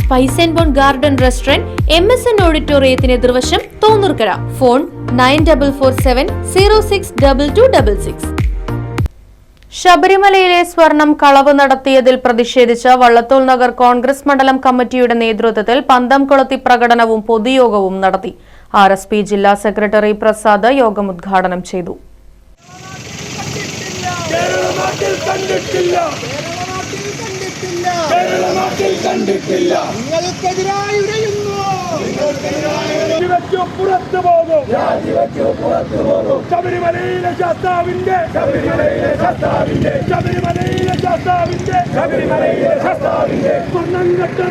Spice and bone garden restaurant M S N ഓഡിറ്റോറിയത്തിന് എതിർവശം Thonnoorkkara. Phone nine double four seven zero six double two double six. ശബരിമലയിലെ സ്വർണം കളവ് നടത്തിയതിൽ പ്രതിഷേധിച്ച് വള്ളത്തോൾ നഗർ കോൺഗ്രസ് മണ്ഡലം കമ്മിറ്റിയുടെ നേതൃത്വത്തിൽ പന്തം കൊളുത്തി പ്രകടനവും പൊതുയോഗവും നടത്തി. ആർ എസ് പി ജില്ലാ സെക്രട്ടറി പ്രസാദ് യോഗം ഉദ്ഘാടനം ചെയ്തു കേരളനാട്ടിൽ കണ്ടിട്ടില്ല കേരളനാട്ടിൽ കണ്ടിട്ടില്ല കേരളനാട്ടിൽ കണ്ടിട്ടില്ല. നിങ്ങൾക്കെതിരായി ഉരയുന്നു രാജിവെച്ചു പുറത്തു പോകും ശബരിമലയിലെ ശാസ്താവിന്റെ ശബരിമലയിലെ ശാസ്താവിന്റെ ശബരിമലയിലെ ശാസ്താവിന്റെ ശബരിമലയിലെ ശാസ്താവിന്റെ സ്വർണം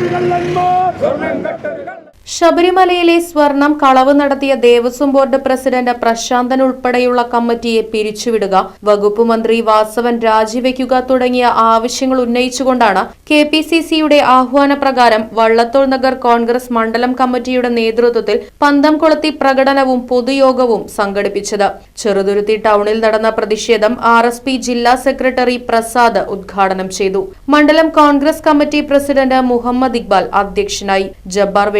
കള്ളന്മാർ സ്വർണം കള്ളന്മാർ ശബരിമലയിലെ സ്വർണം കളവ് നടത്തിയ ദേവസ്വം ബോർഡ് പ്രസിഡന്റ് പ്രശാന്തൻ ഉൾപ്പെടെയുള്ള കമ്മിറ്റിയെ പിരിച്ചുവിടുക വകുപ്പ് മന്ത്രി വാസവൻ രാജിവെക്കുക തുടങ്ങിയ ആവശ്യങ്ങൾ ഉന്നയിച്ചുകൊണ്ടാണ് കെ പി സി സിയുടെ ആഹ്വാനപ്രകാരം വള്ളത്തോൾ നഗർ കോൺഗ്രസ് മണ്ഡലം കമ്മിറ്റിയുടെ നേതൃത്വത്തിൽ പന്തം കൊളുത്തി പ്രകടനവും പൊതുയോഗവും സംഘടിപ്പിച്ചത്. ചെറുതുരുത്തി ടൗണിൽ നടന്ന പ്രതിഷേധം ആർ എസ് പി ജില്ലാ സെക്രട്ടറി പ്രസാദ് ഉദ്ഘാടനം ചെയ്തു. മണ്ഡലം Congress committee president Muhammad Iqbal അധ്യക്ഷനായി. Jabbar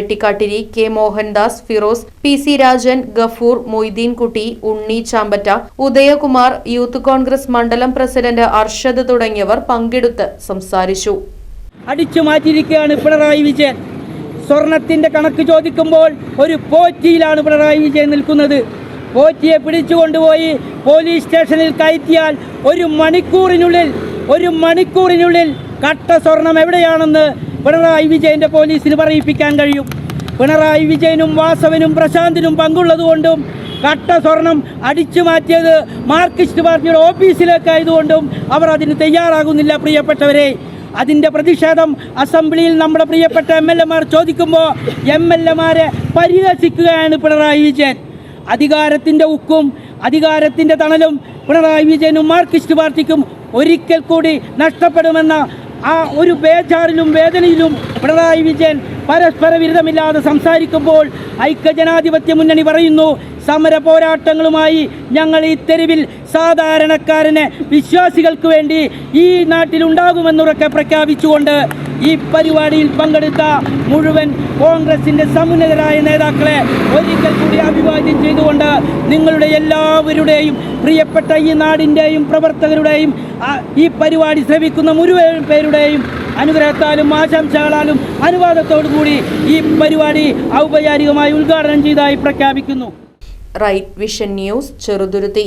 Vettikkattiri K Mohandas Firoz P C Rajan Gafoor Moideenkutty Unni Champatta Udayakumar youth Congress മണ്ഡലം പ്രസിഡന്റ് അർഷദ് തുടങ്ങിയവർ പങ്കെടുത്ത് സംസാരിച്ചു. അടിച്ചു മാറ്റിയിരിക്കുകയാണ് പിണറായി വിജയൻ. സ്വർണത്തിന്റെ കണക്ക് ചോദിക്കുമ്പോൾ ഒരു പോറ്റിയിലാണ് പിണറായി വിജയൻ നിൽക്കുന്നത്. പോറ്റിയെ പിടിച്ചുകൊണ്ടുപോയി പോലീസ് സ്റ്റേഷനിൽ കയറ്റിയാൽ ഒരു മണിക്കൂറിനുള്ളിൽ ഒരു മണിക്കൂറിനുള്ളിൽ കട്ട സ്വർണം എവിടെയാണെന്ന് പിണറായി വിജയന്റെ പോലീസിന് പറയിപ്പിക്കാൻ കഴിയും. പിണറായി വിജയനും വാസവനും പ്രശാന്തിനും പങ്കുള്ളതുകൊണ്ടും കട്ട സ്വർണം അടിച്ചു മാറ്റിയത് മാർക്സിസ്റ്റ് പാർട്ടിയുടെ ഓഫീസിലേക്കായതുകൊണ്ടും അവർ അതിന് തയ്യാറാകുന്നില്ല പ്രിയപ്പെട്ടവരെ. അതിന്റെ പ്രതിഷേധം അസംബ്ലിയിൽ നമ്മുടെ പ്രിയപ്പെട്ട എം എൽ എമാർ ചോദിക്കുമ്പോൾ എം എൽ എമാരെ പരിഹസിക്കുകയാണ് പിണറായി വിജയൻ. അധികാരത്തിന്റെ ഉക്കും അധികാരത്തിന്റെ തണലും പിണറായി വിജയനും മാർക്സിസ്റ്റ് പാർട്ടിക്കും ഒരിക്കൽ കൂടി നഷ്ടപ്പെടുമെന്ന ആ ഒരു ബേജാറിലും വേദനയിലും പിണറായി വിജയൻ പരസ്പര വിരുദ്ധമില്ലാതെ സംസാരിക്കുമ്പോൾ ഐക്യജനാധിപത്യ മുന്നണി പറയുന്നു സമര പോരാട്ടങ്ങളുമായി ഞങ്ങൾ ഈ തെരുവിൽ സാധാരണക്കാരന് വിശ്വാസികൾക്ക് വേണ്ടി ഈ നാട്ടിലുണ്ടാകുമെന്നുറക്കെ പ്രഖ്യാപിച്ചുകൊണ്ട് ഈ പരിപാടിയിൽ പങ്കെടുത്ത മുഴുവൻ കോൺഗ്രസിന്റെ സമുന്നതരായ നേതാക്കളെ ഒരിക്കൽ കൂടി അഭിവാദ്യം ചെയ്തുകൊണ്ട് നിങ്ങളുടെ എല്ലാവരുടെയും പ്രിയപ്പെട്ട ഈ നാടിന്റെയും പ്രവർത്തകരുടെയും ഈ പരിപാടി ശ്രമിക്കുന്ന മുഴുവൻ പേരുടെയും അനുഗ്രഹത്താലും ആശംസകളാലും അനുവാദത്തോടു കൂടി ഈ പരിപാടി ഔപചാരികമായി ഉദ്ഘാടനം ചെയ്തതായി പ്രഖ്യാപിക്കുന്നു. Right vision news Cheruthuruthy.